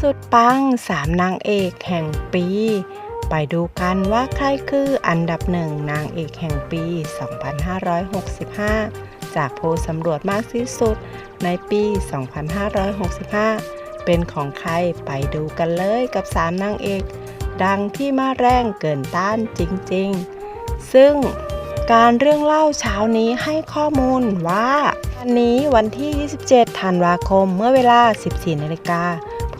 สุดปังสามนางเอกแห่งปี ไปดูกันว่าใครคืออันดับหนึ่งนางเอกแห่งปี 2565 จากโพลสำรวจมากที่สุดในปี 2565 เป็นของใครไปดูกันเลยกับสามนางเอก ดังที่มาแรงเกินต้านจริงๆ ซึ่งการเรื่องเล่าเช้านี้ให้ข้อมูลว่าวันนี้วันที่ 27 ธันวาคมเมื่อเวลา 14นาฬิกา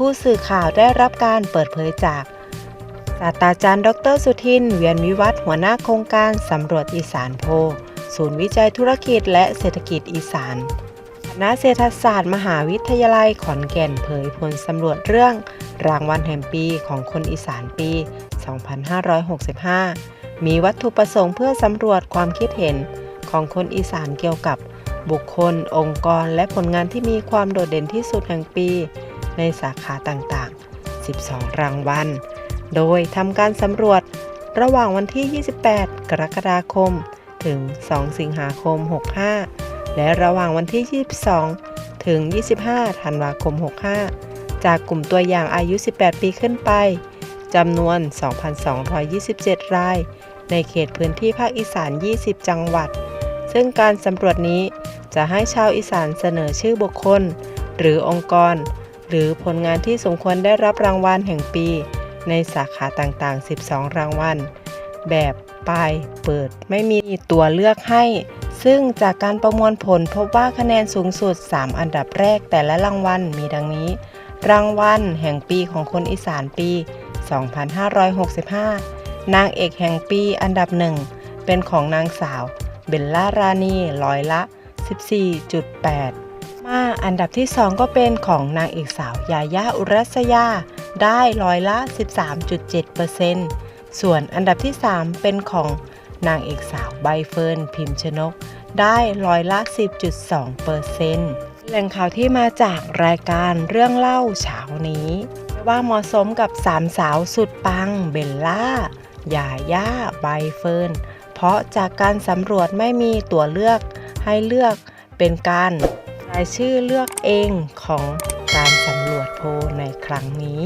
ผู้สื่อข่าวได้รับการเปิดเผยจากศาสตราจารย์ ดร สุทิน เวียนวิวัฒหัวหน้าโครงการสำรวจอีสานโพ ศูนย์วิจัยธุรกิจและเศรษฐกิจอีสานคณะเศรษฐศาสตร์ มหาวิทยาลัยขอนแก่นเผยผลสำรวจเรื่อง รางวัลแห่งปีของคนอีสานปี 2565 มีวัตถุประสงค์เพื่อสำรวจความคิดเห็นของคนอีสานเกี่ยวกับบุคคล องค์กร และผลงานที่มีความโดดเด่นที่สุดแห่งปี ในสาขาต่างๆ 12 รางวัล โดยทำการสำรวจระหว่างวันที่ 28 กรกฎาคม ถึง 2 สิงหาคม 65 และระหว่างวันที่ 22 ถึง 25 ธันวาคม 65 จากกลุ่มตัวอย่างอายุ 18 ปีขึ้นไปจำนวน 2,227 ราย ในเขตพื้นที่ภาคอีสาน 20 จังหวัด ซึ่งการสำรวจนี้จะให้ชาวอีสานเสนอชื่อบุคคล หรือองค์กร หรือผลงานที่สมควรได้รับรางวัลแห่งปี ในสาขาต่างๆ 12 รางวัล แบบปลายเปิดไม่มีตัวเลือกให้ ซึ่งจากการประมวลผลพบว่าคะแนนสูงสุด 3 อันดับแรกแต่ละรางวัลมีดังนี้ รางวัลแห่งปีของคนอีสานปี 2565 นางเอกแห่งปีอันดับหนึ่งเป็นของนางสาว เบลล่ารานีร้อยละ 14.8 มาอันดับที่ 2 ก็เป็นของนางเอกสาวยายาอุรัสยา ได้ร้อยละ 13.7%ส่วนอันดับที่ 3 เป็นของนางเอกสาวใบเฟิร์นพิมชนก ได้ร้อยละ 10.2%แหล่งข่าวที่มาจากรายการเรื่องเล่าเช้านี้ ว่าเหมาะสมกับสามสาวสุดปังเบลล่ายาย่าใบเฟิร์นเพราะจากการสำรวจไม่มีตัวเลือกให้เลือกเป็นการ รายชื่อเลือกเองของการสำรวจโพลในครั้งนี้